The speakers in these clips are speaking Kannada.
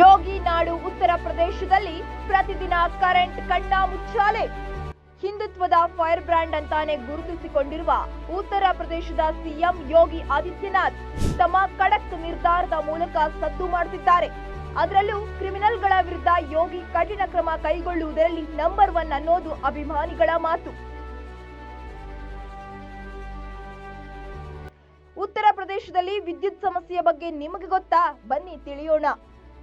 ಯೋಗಿ ನಾಡು ಉತ್ತರ ಪ್ರದೇಶದಲ್ಲಿ ಪ್ರತಿದಿನ ಕರೆಂಟ್ ಕಣ್ಣ ಮುಚ್ಚಾಲೆ. ಹಿಂದುತ್ವದ ಫೈರ್ ಬ್ರ್ಯಾಂಡ್ ಅಂತಾನೆ ಗುರುತಿಸಿಕೊಂಡಿರುವ ಉತ್ತರ ಪ್ರದೇಶದ ಸಿಎಂ ಯೋಗಿ ಆದಿತ್ಯನಾಥ್ ತಮ್ಮ ಕಡಕ್ ನಿರ್ಧಾರದ ಮೂಲಕ ಸದ್ದು ಮಾಡುತ್ತಿದ್ದಾರೆ ಅದರಲ್ಲೂ ಕ್ರಿಮಿನಲ್ಗಳ ವಿರುದ್ಧ ಯೋಗಿ ಕಠಿಣ ಕ್ರಮ ಕೈಗೊಳ್ಳುವುದರಲ್ಲಿ ನಂಬರ್ ಒನ್ ಅನ್ನೋದು ಅಭಿಮಾನಿಗಳ ಮಾತು. ಉತ್ತರ ಪ್ರದೇಶದಲ್ಲಿ ವಿದ್ಯುತ್ ಸಮಸ್ಯೆಯ ಬಗ್ಗೆ ನಿಮಗೆ ಗೊತ್ತಾ? ಬನ್ನಿ ತಿಳಿಯೋಣ.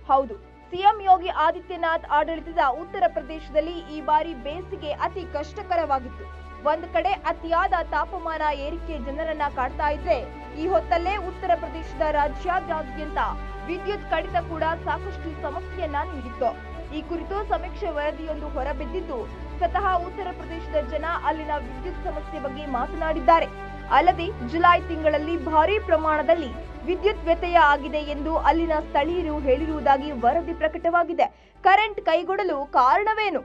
ಹೌದು, ಸಿಎಂ ಯೋಗಿ ಆದಿತ್ಯನಾಥ್ ಆಡಳಿತದ ಉತ್ತರ ಪ್ರದೇಶದಲ್ಲಿ ಈ ಬಾರಿ ಬೇಸಿಗೆ ಅತಿ ಕಷ್ಟಕರವಾಗಿತ್ತು. ಒಂದು ಕಡೆ ಅತಿಯಾದ ತಾಪಮಾನ ಏರಿಕೆ ಜನರನ್ನ ಕಾಡ್ತಾ ಇದ್ರೆ, ಈ ಹೊತ್ತಲ್ಲೇ ಉತ್ತರ ಪ್ರದೇಶದ ರಾಜ್ಯಾದ್ಯಂತ ವಿದ್ಯುತ್ ಕಡಿತ ಕೂಡ ಸಾಕಷ್ಟು ಸಮಸ್ಯೆಯನ್ನ ನೀಡಿತ್ತು. ಈ ಕುರಿತು ಸಮೀಕ್ಷೆ ವರದಿಯೊಂದು ಹೊರಬಿದ್ದಿದ್ದು, ಸ್ವತಃ ಉತ್ತರ ಪ್ರದೇಶದ ಜನ ಅಲ್ಲಿನ ವಿದ್ಯುತ್ ಸಮಸ್ಯೆ ಬಗ್ಗೆ ಮಾತನಾಡಿದ್ದಾರೆ. ಅಲ್ಲದೆ ಜುಲೈ ತಿಂಗಳಲ್ಲಿ ಭಾರೀ ಪ್ರಮಾಣದಲ್ಲಿ ವಿದ್ಯುತ್ ವ್ಯತ್ಯಯ ಆಗಿದೆ ಎಂದು ಅಲ್ಲಿನ ಸ್ಥಳೀಯರು ಹೇಳಿರುವುದಾಗಿ ವರದಿ ಪ್ರಕಟವಾಗಿದೆ. ಕರೆಂಟ್ ಕೈಗೊಡಲು ಕಾರಣವೇನು?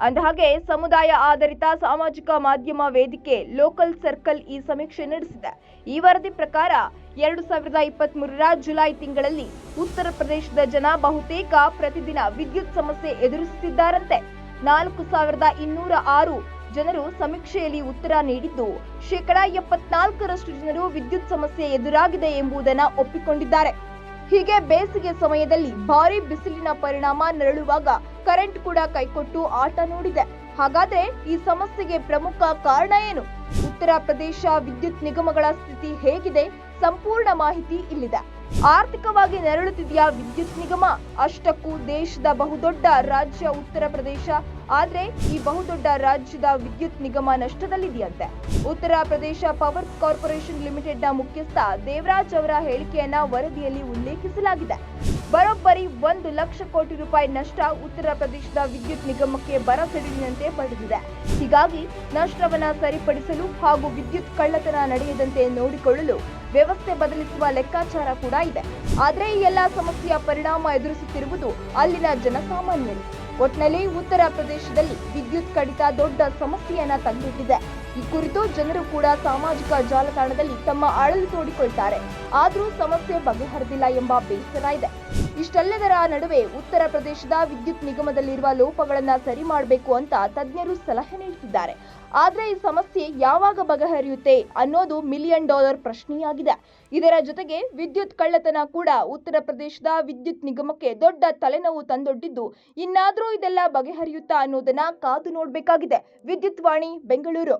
ಅಂದಹಾಗೆ, ಸಮುದಾಯ ಆಧಾರಿತ ಸಾಮಾಜಿಕ ಮಾಧ್ಯಮ ವೇದಿಕೆ ಲೋಕಲ್ ಸರ್ಕಲ್ ಈ ಸಮೀಕ್ಷೆ ನಡೆಸಿದೆ. ಈ ವರದಿ ಪ್ರಕಾರ, ಎರಡು ಸಾವಿರದ ಇಪ್ಪತ್ತ್ ಮೂರರ ಜುಲೈ ತಿಂಗಳಲ್ಲಿ ಉತ್ತರ ಪ್ರದೇಶದ ಜನ ಬಹುತೇಕ ಪ್ರತಿದಿನ ವಿದ್ಯುತ್ ಸಮಸ್ಯೆ ಎದುರಿಸುತ್ತಿದ್ದಾರಂತೆ. ನಾಲ್ಕು ಸಾವಿರದ ಇನ್ನೂರ ಆರು ಜನರು ಸಮೀಕ್ಷೆಯಲ್ಲಿ ಉತ್ತರ ನೀಡಿದ್ದು, ಶೇಕಡಾ ಎಪ್ಪತ್ನಾಲ್ಕರಷ್ಟು ಜನರು ವಿದ್ಯುತ್ ಸಮಸ್ಯೆ ಎದುರಾಗಿದೆ ಎಂಬುದನ್ನು ಒಪ್ಪಿಕೊಂಡಿದ್ದಾರೆ. ಹೀಗೆ ಬೇಸಿಗೆ ಸಮಯದಲ್ಲಿ ಭಾರಿ ಬಿಸಿಲಿನ ಪರಿಣಾಮ ನರಳುವಾಗ ಕರೆಂಟ್ ಕೂಡ ಕೈಕೊಟ್ಟು ಆಟ ನೋಡಿದೆ. ಹಾಗಾದ್ರೆ ಈ ಸಮಸ್ಯೆಗೆ ಪ್ರಮುಖ ಕಾರಣ ಏನು? ಉತ್ತರ ಪ್ರದೇಶ ವಿದ್ಯುತ್ ನಿಗಮಗಳ ಸ್ಥಿತಿ ಹೇಗಿದೆ? ಸಂಪೂರ್ಣ ಮಾಹಿತಿ ಇಲ್ಲಿದೆ. ಆರ್ಥಿಕವಾಗಿ ನರಳುತ್ತಿದೆಯಾ ವಿದ್ಯುತ್ ನಿಗಮ? ಅಷ್ಟಕ್ಕೂ ದೇಶದ ಬಹುದೊಡ್ಡ ರಾಜ್ಯ ಉತ್ತರ ಪ್ರದೇಶ ಆದ್ರೆ ಈ ಬಹುದೊಡ್ಡ ರಾಜ್ಯದ ವಿದ್ಯುತ್ ನಿಗಮ ನಷ್ಟದಲ್ಲಿದೆಯಂತೆ. ಉತ್ತರ ಪ್ರದೇಶ ಪವರ್ ಕಾರ್ಪೊರೇಷನ್ ಲಿಮಿಟೆಡ್ನ ಮುಖ್ಯಸ್ಥ ದೇವರಾಜ್ ಅವರ ಹೇಳಿಕೆಯನ್ನ ವರದಿಯಲ್ಲಿ ಉಲ್ಲೇಖಿಸಲಾಗಿದೆ. ಬರೋಬ್ಬರಿ ಒಂದು ಲಕ್ಷ ಕೋಟಿ ರೂಪಾಯಿ ನಷ್ಟ ಉತ್ತರ ಪ್ರದೇಶದ ವಿದ್ಯುತ್ ನಿಗಮಕ್ಕೆ ಬರ ಸಿಡಿಲಿನಂತೆ ಪಡೆದಿದೆ. ಹೀಗಾಗಿ ನಷ್ಟವನ್ನ ಸರಿಪಡಿಸಲು ಹಾಗೂ ವಿದ್ಯುತ್ ಕಳ್ಳತನ ನಡೆಯದಂತೆ ನೋಡಿಕೊಳ್ಳಲು ವ್ಯವಸ್ಥೆ ಬದಲಿಸುವ ಲೆಕ್ಕಾಚಾರ ಕೂಡ ಇದೆ. ಆದರೆ ಈ ಎಲ್ಲಾ ಸಮಸ್ಯೆಯ ಪರಿಣಾಮ ಎದುರಿಸುತ್ತಿರುವುದು ಅಲ್ಲಿನ ಜನಸಾಮಾನ್ಯರು. ಒಟ್ನಲ್ಲಿ ಉತ್ತರ ಪ್ರದೇಶದಲ್ಲಿ ವಿದ್ಯುತ್ ಕಡಿತ ದೊಡ್ಡ ಸಮಸ್ಯೆಯನ್ನ ತಂದಿಟ್ಟಿದೆ. ಈ ಕುರಿತು ಜನರು ಕೂಡ ಸಾಮಾಜಿಕ ಜಾಲತಾಣದಲ್ಲಿ ತಮ್ಮ ಅಳಲು ತೋಡಿಕೊಳ್ತಾರೆ. ಆದರೂ ಸಮಸ್ಯೆ ಬಗೆಹರಿದಿಲ್ಲ ಎಂಬ ಬೇಸರ ಇದೆ. ಇಷ್ಟೆಲ್ಲದರ ನಡುವೆ ಉತ್ತರ ಪ್ರದೇಶದ ವಿದ್ಯುತ್ ನಿಗಮದಲ್ಲಿರುವ ಲೋಪಗಳನ್ನ ಸರಿ ಮಾಡಬೇಕು ಅಂತ ತಜ್ಞರು ಸಲಹೆ ನೀಡುತ್ತಿದ್ದಾರೆ ಆದ್ರೆ ಈ ಸಮಸ್ಯೆ ಯಾವಾಗ ಬಗೆಹರಿಯುತ್ತೆ ಅನ್ನೋದು ಮಿಲಿಯನ್ ಡಾಲರ್ ಪ್ರಶ್ನೆಯಾಗಿದೆ. ಇದರ ಜೊತೆಗೆ ವಿದ್ಯುತ್ ಕಳ್ಳತನ ಕೂಡ ಉತ್ತರ ಪ್ರದೇಶದ ವಿದ್ಯುತ್ ನಿಗಮಕ್ಕೆ ದೊಡ್ಡ ತಲೆನೋವು ತಂದೊಡ್ಡಿದ್ದು, ಇನ್ನಾದರೂ ಇದೆಲ್ಲ ಬಗೆಹರಿಯುತ್ತಾ ಅನ್ನೋದನ್ನ ಕಾದು ನೋಡಬೇಕಾಗಿದೆ. ವಿದ್ಯುತ್ ವಾಣಿ, ಬೆಂಗಳೂರು.